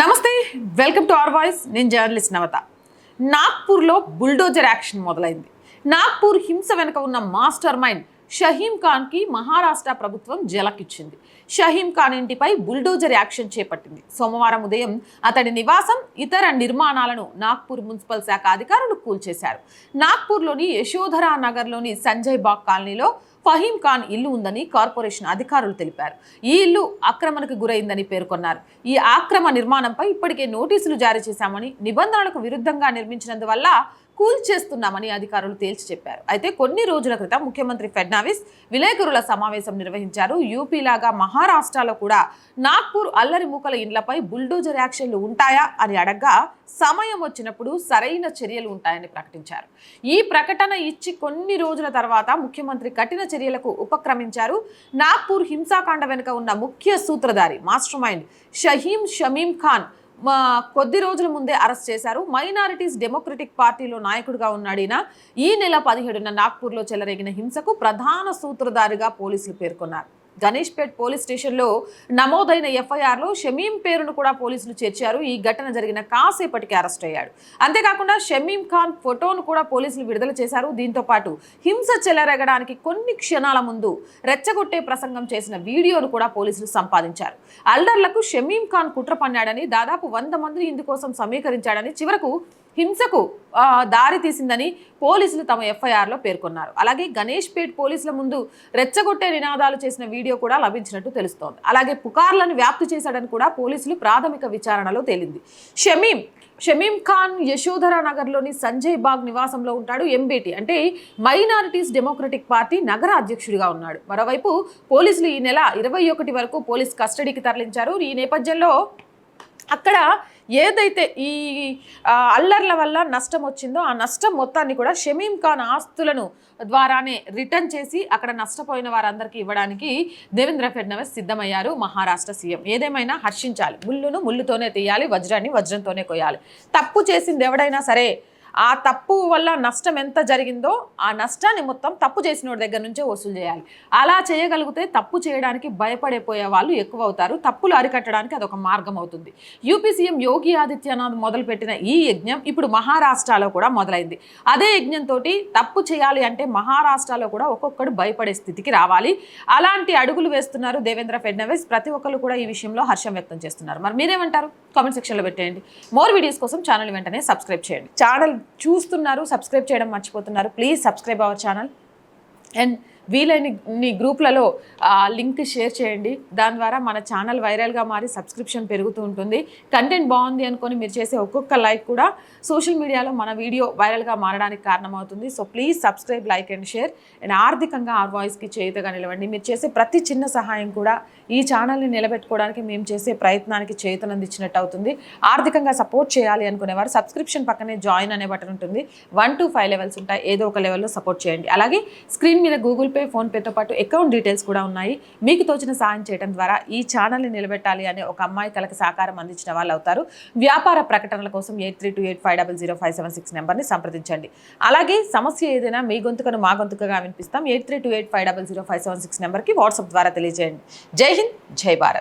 నమస్తే welcome to our voice. నేను journalist నవత. నాగ్పూర్లో బుల్డోజర్ యాక్షన్ మొదలైంది. నాగ్పూర్ హింస వెనుక ఉన్న మాస్టర్ మైండ్ షహీం ఖాన్కి మహారాష్ట్ర ప్రభుత్వం జలకిచ్చింది. షహీం ఖాన్ ఇంటిపై బుల్డోజర్ యాక్షన్ చేపట్టింది. సోమవారం ఉదయం అతడి నివాసం ఇతర నిర్మాణాలను నాగ్పూర్ మున్సిపల్ శాఖ అధికారులు కూల్చేశారు. నాగ్పూర్లోని యశోధరా నగర్లోని సంజయ్ బాగ్ కాలనీలో ఫహీం ఖాన్ ఇల్లు ఉందని కార్పొరేషన్ అధికారులు తెలిపారు. ఈ ఇల్లు ఆక్రమణకు గురైందని పేర్కొన్నారు. ఈ ఆక్రమ నిర్మాణంపై ఇప్పటికే నోటీసులు జారీ చేశామని నిబంధనలకు విరుద్ధంగా నిర్మించినందువల్ల కూల్చేస్తున్నామని అధికారులు తేల్చి చెప్పారు. అయితే కొన్ని రోజుల క్రితం ముఖ్యమంత్రి ఫడ్నావిస్ విలేకరుల సమావేశం నిర్వహించారు. యూపీ లాగా మహారాష్ట్రలో కూడా నాగ్పూర్ అల్లరి మూకల ఇండ్లపై బుల్డోజర్ యాక్షన్లు ఉంటాయా అని అడగ్గా సమయం వచ్చినప్పుడు సరైన చర్యలు ఉంటాయని ప్రకటించారు. ఈ ప్రకటన ఇచ్చి కొన్ని రోజుల తర్వాత ముఖ్యమంత్రి కఠిన చర్యలకు ఉపక్రమించారు. నాగ్పూర్ హింసాకాండ వెనుక ఉన్న ముఖ్య సూత్రధారి మాస్టర్ మైండ్ షహీం షమీం ఖాన్ కొద్ది రోజుల ముందే అరెస్ట్ చేశారు. మైనారిటీస్ డెమోక్రటిక్ పార్టీలో నాయకుడిగా ఉన్నాడు ఈయన. ఈ నెల పదిహేడున నాగ్పూర్లో చెలరేగిన హింసకు ప్రధాన సూత్రధారిగా పోలీసులు పేర్కొన్నారు. గణేష్పేట్ పోలీస్ స్టేషన్లో నమోదైన ఎఫ్ఐఆర్లో షమీం పేరును కూడా పోలీసులు చేర్చారు. ఈ ఘటన జరిగిన కాసేపటికి అరెస్ట్ అయ్యాడు. అంతేకాకుండా షమీం ఖాన్ ఫోటోను కూడా పోలీసులు విడుదల చేశారు. దీంతో పాటు హింస చెలరెగడానికి కొన్ని క్షణాల ముందు రెచ్చగొట్టే ప్రసంగం చేసిన వీడియోను కూడా పోలీసులు సంపాదించారు. అల్డర్లకు షమీం ఖాన్ కుట్ర పన్నాడని దాదాపు వంద మంది ఇందుకోసం సమీకరించాడని చివరకు హింసకు దారి తీసిందని పోలీసులు తమ ఎఫ్ఐఆర్లో పేర్కొన్నారు. అలాగే గణేష్ పేట్ పోలీసుల ముందు రెచ్చగొట్టే నినాదాలు చేసిన వీడియో కూడా లభించినట్టు తెలుస్తోంది. అలాగే పుకార్లను వ్యాప్తి చేశాడని కూడా పోలీసులు ప్రాథమిక విచారణలో తేలింది. షమీం షమీం ఖాన్ యశోధర నగర్లోని సంజయ్ బాగ్ నివాసంలో ఉంటాడు ఎంబీటీ. అంటే మైనారిటీస్ డెమోక్రటిక్ పార్టీ నగర అధ్యక్షుడిగా ఉన్నాడు. మరోవైపు పోలీసులు ఈ నెల ఇరవై ఒకటి వరకు పోలీస్ కస్టడీకి తరలించారు. ఈ నేపథ్యంలో అక్కడ ఏదైతే ఈ అల్లర్ల వల్ల నష్టం వచ్చిందో ఆ నష్టం మొత్తాన్ని కూడా షమీం ఖాన్ ఆస్తులను ద్వారానే రిటర్న్ చేసి అక్కడ నష్టపోయిన వారందరికీ ఇవ్వడానికి దేవేంద్ర ఫడ్నవీస్ సిద్ధమయ్యారు మహారాష్ట్ర సీఎం. ఏదేమైనా హర్షించాలి. ముళ్ళును ముళ్ళుతోనే తీయాలి వజ్రాన్ని వజ్రంతోనే కొయ్యాలి. తప్పు చేసింది ఎవడైనా సరే ఆ తప్పు వల్ల నష్టం ఎంత జరిగిందో ఆ నష్టాన్ని మొత్తం తప్పు చేసిన దగ్గర నుంచే వసూలు చేయాలి. అలా చేయగలిగితే తప్పు చేయడానికి భయపడిపోయే వాళ్ళు ఎక్కువ అవుతారు తప్పులు అరికట్టడానికి అదొక మార్గం అవుతుంది. యూపీ సీఎం యోగి ఆదిత్యనాథ్ మొదలుపెట్టిన ఈ యజ్ఞం ఇప్పుడు మహారాష్ట్రలో కూడా మొదలైంది. అదే యజ్ఞంతో తప్పు చేయాలి అంటే మహారాష్ట్రలో కూడా ఒక్కొక్కడు భయపడే స్థితికి రావాలి. అలాంటి అడుగులు వేస్తున్నారు దేవేంద్ర ఫడ్నవీస్. ప్రతి ఒక్కరు కూడా ఈ విషయంలో హర్షం వ్యక్తం చేస్తున్నారు. మరి మీరేమంటారు? కామెంట్ సెక్షన్లో పెట్టేయండి. మోర్ వీడియోస్ కోసం ఛానల్ వెంటనే సబ్స్క్రైబ్ చేయండి. ఛానల్ చూస్తున్నారు సబ్స్క్రైబ్ చేయడం మర్చిపోతున్నారు please subscribe our channel and వీలైన నీ గ్రూప్లలో లింక్ షేర్ చేయండి. దాని ద్వారా మన ఛానల్ వైరల్గా మారి సబ్స్క్రిప్షన్ పెరుగుతూ ఉంటుంది. కంటెంట్ బాగుంది అనుకొని మీరు చేసే ఒక్కొక్క లైక్ కూడా సోషల్ మీడియాలో మన వీడియో వైరల్గా మారడానికి కారణమవుతుంది. So please subscribe like and share. And ఆర్థికంగా ఆర్ వాయిస్కి చేయుతగా నిలవండి. మీరు చేసే ప్రతి చిన్న సహాయం కూడా ఈ ఛానల్ని నిలబెట్టుకోవడానికి మేము చేసే ప్రయత్నానికి చేతనందించినట్టు అవుతుంది. ఆర్థికంగా సపోర్ట్ చేయాలి అనుకునేవారు సబ్స్క్రిప్షన్ పక్కనే జాయిన్ అనే బటన్ ఉంటుంది. వన్ టు ఫైవ్ లెవెల్స్ ఉంటాయి. ఏదో ఒక లెవెల్లో సపోర్ట్ చేయండి. అలాగే స్క్రీన్ మీద గూగుల్ పే గూగుల్ పే ఫోన్పేతో పాటు అకౌంట్ డీటెయిల్స్ కూడా ఉన్నాయి. మీకు తోచిన సాయం చేయడం ద్వారా ఈ ఛానల్ని నిలబెట్టాలి అనే ఒక అమ్మాయి కలకి సహకారం అందించిన వాళ్ళు అవుతారు. వ్యాపార ప్రకటనల కోసం eight three two eight five double zero five seven six నెంబర్ని సంప్రదించండి. అలాగే సమస్య ఏదైనా మీ గొంతుకను మా గొంతుకగా వినిపిస్తాం. Eight three two eight five double zero five seven six నెంబర్కి వాట్సాప్ ద్వారా తెలియజేయండి. జై హింద్ జై భారత్.